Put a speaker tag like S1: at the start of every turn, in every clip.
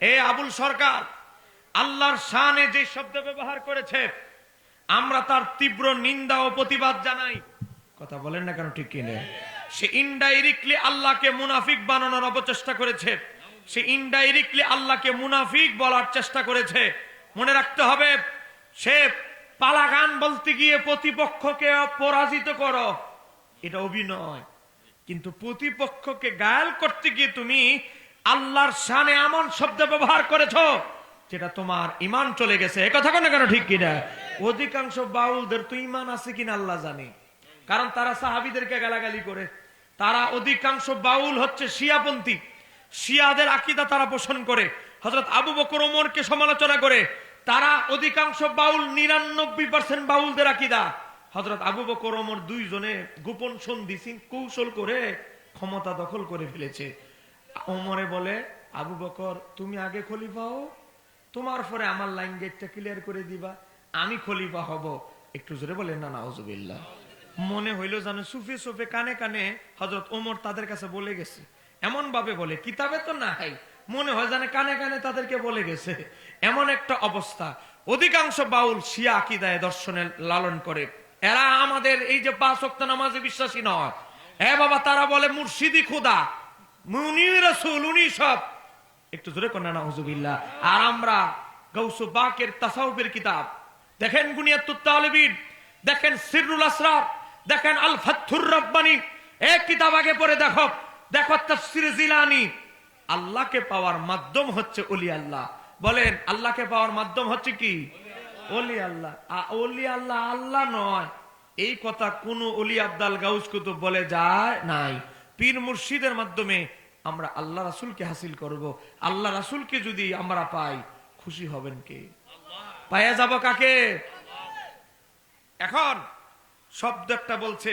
S1: এ আবুল সরকার, আল্লাহর শানে যে শব্দ ব্যবহার করেছে, আমরা তার তীব্র নিন্দা ও প্রতিবাদ জানাই। কথা বলেন না কেন ঠিক কিনে? সে ইনডাইরেক্টলি আল্লাহকে মুনাফিক বানানোর অপচেষ্টা করেছে। সে ইনডাইরেক্টলি আল্লাহকে মুনাফিক বলার চেষ্টা করেছে। মনে রাখতে হবে, সে পালাগান বলতে গিয়ে প্রতিপক্ষকে পরাজিত করো। এটা অভিনয়। কিন্তু প্রতিপক্ষকে গায়াল করতে গিয়ে তুমি আল্লাহর শানে এমন শব্দ ব্যবহার করেছ, যেটা তোমার ইমান চলে গেছে। এ কথা কেন কেন ঠিক কিনা? অধিকাংশ বাউলদের তো ইমান আছে কিনা আল্লাহ জানে। কারণ তারা সাহাবিদেরকে গালাগালি করে। তারা অধিকাংশ বাউল হচ্ছে শিয়াপন্থী। শিয়াদের আকিদা তারা পোষণ করে। হজরত আবু বকর ওমরকে সমালোচনা করে। তারা অধিকাংশ বাউল নিরানব্বই পার্সেন্ট বাউলদের আকিদা। হজরত আবু বকর ওমর দুইজনে গোপন সন্ধি সিং- কৌশল করে ক্ষমতা দখল করে ফেলেছে। ওমরে বলে, আবু বকর, তুমি আগে খলিফা হও, তোমার পরে আমার লাইন গেটটা ক্লিয়ার করে দিবা, আমি খলিফা হব। একটু জোরে বলে না, নাউজুবিল্লাহ। মনে হইল জানো সুফে সুফে কানে কানে হজরত ওমর তাদের কাছে বলে গেছে। এমন ভাবে বলে, কিতাবে তো নাই। মনে হয় জানে কানে কানে তাদেরকে বলে গেছে। এমন একটা অবস্থা। অধিকাংশ বাউল শিয়া আকিদায় দর্শনে লালন করে। এরা আমাদের এই যে পাঁচ নামাজে বিশ্বাসী নয়। হ্যাঁ বাবা, তারা বলে, মুর্শিদি খুদা। উনি রসুল, উনি সব। একটু জোরে কন্যা নাউজুবিল্লাহ। আর আমরা গৌসু বাকের তাসাউফের কিতাব। দেখেন গুনিয়াতুত তালিবিন, দেখেন সিররুল আসরার, দেখেন আল ফাথুর রব্বানি। এক কিতাব আগে পড়ে দেখো। দেখো তাফসির জিলানি। আল্লাহকে পাওয়ার মাধ্যম হচ্ছে ওলি আল্লাহ। বলেন, আল্লাহকে পাওয়ার মাধ্যম হচ্ছে কি? ওলি আল্লাহ। ওলি আল্লাহ আল্লাহ নয়। এই কথা কোন অলি আব্দাল গাউস কুতুব বলে যায় নাই। পীর মুর্শিদের মাধ্যমে আমরা আল্লাহ রাসূলকে হাসিল করব। আল্লাহ রাসূলকে যদি আমরা পাই, খুশি হবেন কে? পায়া যাব কাকে? এখন শব্দ একটা বলছে,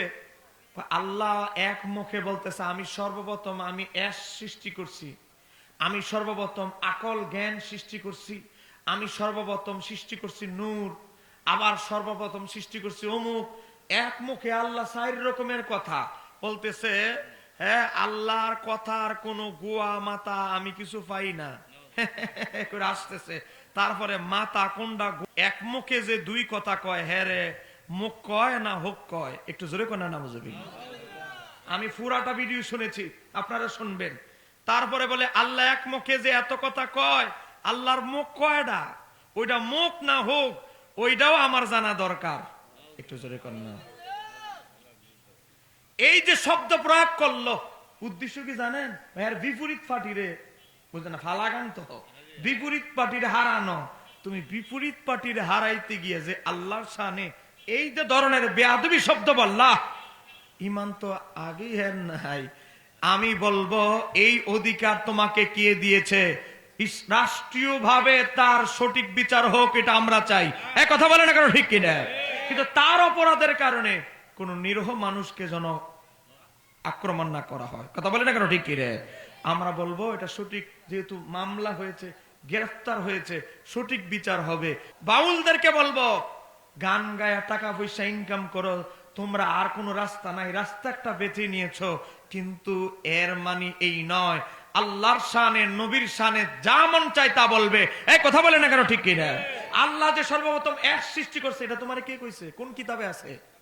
S1: আল্লাহ এক মুখে বলতেছে, আমি সর্বপ্রথম আমি অ্যাশ সৃষ্টি করছি। আমি সর্বপ্রথম আকল জ্ঞান সৃষ্টি করছি। আমি সর্বপ্রথম সৃষ্টি করছি নূর, আবার সর্বপ্রথম সৃষ্টি করছি অমুক। এক মুখে আল্লাহ চার রকমের কথা বলতেছে হ্যাঁ আল্লাহর কথার কোনো গোয়া মাতা আমি কিছু পাই না। করে আসতেছে। তারপরে মাতা কোনটা এক মুখে যে দুই কথা কয় হ্যাঁ রে, মুখ কয় না হোক কয়? একটু জোরে কয় না নামজবি আমি পুরাটা ভিডিও শুনেছি, আপনারা শুনবেন। তারপরে বলে, আল্লাহ এক মুখে যে এত কথা কয়, আল্লাহর মুখ কয়টা ওইটা মুখ না হোক ওইটাও আমার জানা দরকার। একটু জোরে না। এই যে শব্দ প্রয়োগ করল, উদ্দেশ্য কি জানেন? এর বিপরীত পার্টিরে বুঝলেন না ফালাগান তো। বিপরীত পার্টির হারানো। তুমি বিপরীত পার্টির হারাইতে গিয়ে যে আল্লাহর সানে এই যে ধরনের বেয়াদবি শব্দ বললা, ইমান তো আগেই হেন নাই। আমি বলব, এই অধিকার তোমাকে কে দিয়েছে? রাষ্ট্রীয় ভাবে তার সঠিক বিচার হোক, এটা আমরা চাই। এক কথা বলে না কেন ঠিক কিনা? কিন্তু তার অপরাধের কারণে কোন নিরহ মানুষকে যেন আক্রমণ না করা হয়। কথা বলে না কেন? ঠিক রে? আমরা বলব, এটা সঠিক যেহেতু মামলা হয়েছে, গ্রেফতার হয়েছে, সঠিক বিচার হবে। বাউলদেরকে বলব, গান গায়া টাকা পয়সা ইনকাম করো, তোমরা আর কোনো রাস্তা নাই। রাস্তা একটা বেছে নিয়েছো, কিন্তু এর মানে এই নয়। আল্লাহর শানে, নবীর শানে যা মন চায় তা বলবে। এই কথা বলে না কেন? ঠিক কিনা আল্লাহ যে সর্বপ্রথম এক সৃষ্টি করছে, এটা তোমার কে কইছে? কোন কিতাবে আছে?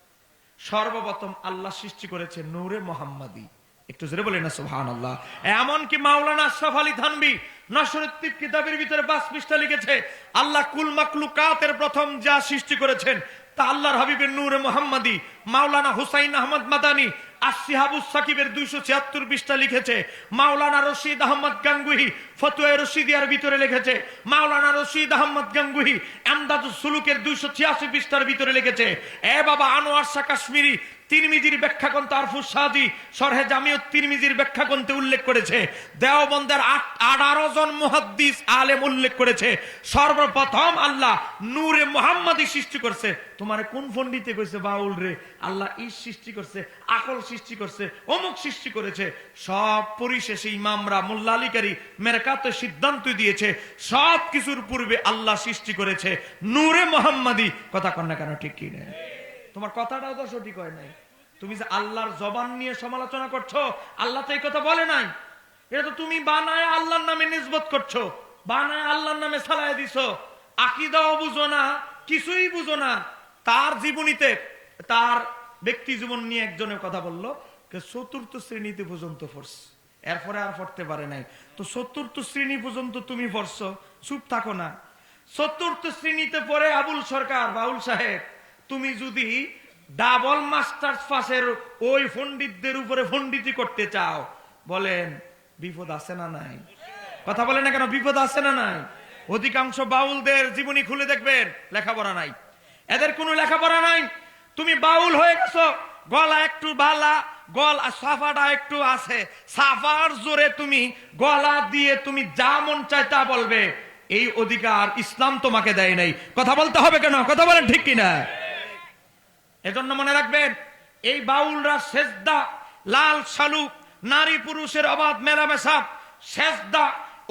S1: সর্বপ্রথম আল্লাহ সৃষ্টি করেছে নূরে মোহাম্মদী। একটু জোরে বলে না সুহান আল্লাহ এমনকি মাওলানা আশরাফ আলী থানবি নসরুদ্দিন কিতাবের ভিতরে বাস পৃষ্ঠা লিখেছে, আল্লাহ কুল মাকলুকাতের প্রথম যা সৃষ্টি করেছেন, তা আল্লাহর হাবিবের নূরে মোহাম্মদী, মাওলানা হুসাইন আহমদ মাদানী আসিহাবুস সাকিবের দুইশো ছিয়াত্তর পৃষ্ঠা লিখেছে, মাওলানা রশিদ আহমদ গাঙ্গুহি ফতুয়া রশিদিয়ার ভিতরে লিখেছে, মাওলানা রশিদ আহমদ গাঙ্গুহি আমদাদুস সুলুকের দুইশো ছিয়াশি পৃষ্ঠার ভিতরে লিখেছে, এ বাবা আনোয়ার শাহ কাশ্মীরি তিরমিজির ব্যাখ্যা গ্রন্থ আরফুস সাদি সরহে জামিয়ত তিরমিজির ব্যাখ্যা গ্রন্থে উল্লেখ করেছে। দেওবন্দের আঠারো জন মুহাদ্দিস আলেম উল্লেখ করেছে। সর্বপ্রথম আল্লাহ নূরে মোহাম্মদী সৃষ্টি করছে। তোমার কোন ফন্ডিতে কইছে বাউল রে? আল্লাহ ইস সৃষ্টি করছে, আকল সৃষ্টি করছে, অমুক সৃষ্টি করেছে। সব পরিশেষে ইমামরা মোল্লা আলিকারি মেরকাতে সিদ্ধান্ত দিয়েছে, সব কিছুর পূর্বে আল্লাহ সৃষ্টি করেছে। নূরে মোহাম্মদী কথা কন্যা কেন, ঠিক কি না? তোমার কথাটাও তো সঠিক হয় নাই। তুমি যে আল্লাহর জবান নিয়ে সমালোচনা করছ, আল্লাহ তো এই কথা বলে নাই। এটা তো তুমি বানায় আল্লাহর নামে নিজবত করছ, বানায় আল্লাহর নামে সালায় দিছো। আকিদাও বুঝো না, কিছুই বুঝো না। তার জীবনীতে, তার ব্যক্তি জীবন নিয়ে একজনের কথা বলল চতুর্থ শ্রেণীতে পর্যন্ত পড়ছে। এরপরে আর পড়তে পারে নাই। তো চতুর্থ শ্রেণি পর্যন্ত তুমি পড়ছো, চুপ থাকো না। চতুর্থ শ্রেণীতে পড়ে আবুল সরকার, বাউল সাহেব, তুমি যদি ডাবল মাস্টার্স পাসের ওই পণ্ডিতদের উপরে পণ্ডিতি করতে চাও। বলেন, বিপদ আছে না নাই? কথা বলে না কেন, বিপদ আছে না নাই? অধিকাংশ বাউলদের জীবনী খুলে দেখবেন, লেখাপড়া নাই। এদের কোনো লেখাপড়া নাই। তুমি বাউল হয়ে গেছো, গলা একটু বালা, গল সাফাটা একটু আছে। সাফার জোরে তুমি গলা দিয়ে তুমি যা মন চায় তা বলবে। এই অধিকার ইসলাম তোমাকে দেয় নাই। কথা বলতে হবে কেন? কথা বলেন ঠিক কিনা? এজন্য মনে রাখবেন, এই বাউলরা সেজদা, লাল শালুক, নারী পুরুষের অবাধ মেলামেশা সেজদা,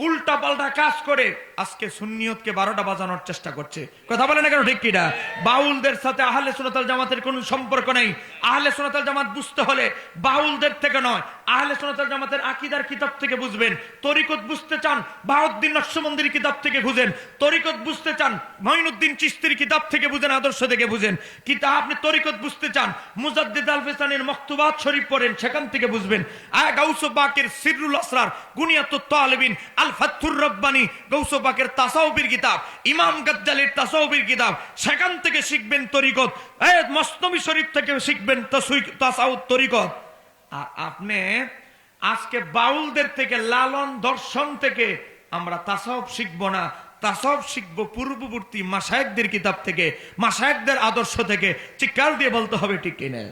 S1: উল্টা পাল্টা কাজ করে আজকে সুন্নিয়তকে বারোটা বাজানোর চেষ্টা করছে। কথা বলে না কেন ঠিক কিনা? বাউলদের সাথে আহলে সোনাতাল জামাতের কোনো সম্পর্ক নেই। আহলে সোনাতাল জামাত বুঝতে হলে বাউলদের থেকে নয়। আহলে সোনাতাল জামাতের আকিদার কিতাব থেকে বুঝবেন। তরিকত বুঝতে চান, বাউদ্দিন নকশবন্দির কিতাব থেকে বুঝেন। তরিকত বুঝতে চান, মঈনুদ্দিন চিস্তির কিতাব থেকে বুঝেন, আদর্শ থেকে বুঝেন। কিন্তু আপনি তরিকত বুঝতে চান, মুজাদ্দিদ আল ফিসানের মক্তুবাত শরীফ পড়েন, সেখান থেকে বুঝবেন। আয় গাউসু বাকের সিরুল আসরার গুনিয়াতুত তালেবিন আল ফাতুর রব্বানি গৌসু বাকের তাসাউবির কিতাব, ইমাম গাজ্জালির তাসাউবির কিতাব, সেখান থেকে শিখবেন তরিকত। এই মসনবী শরীফ থেকে শিখবেন তাসাউদ তরিকত। আপনি আজকে বাউলদের থেকে, লালন দর্শন থেকে আমরা তাসাউব শিখব না। তাসাউব শিখব পূর্ববর্তী মাসায়েকদের কিতাব থেকে, মাসায়েকদের আদর্শ থেকে। চিৎকার দিয়ে বলতে হবে ঠিক কিনা?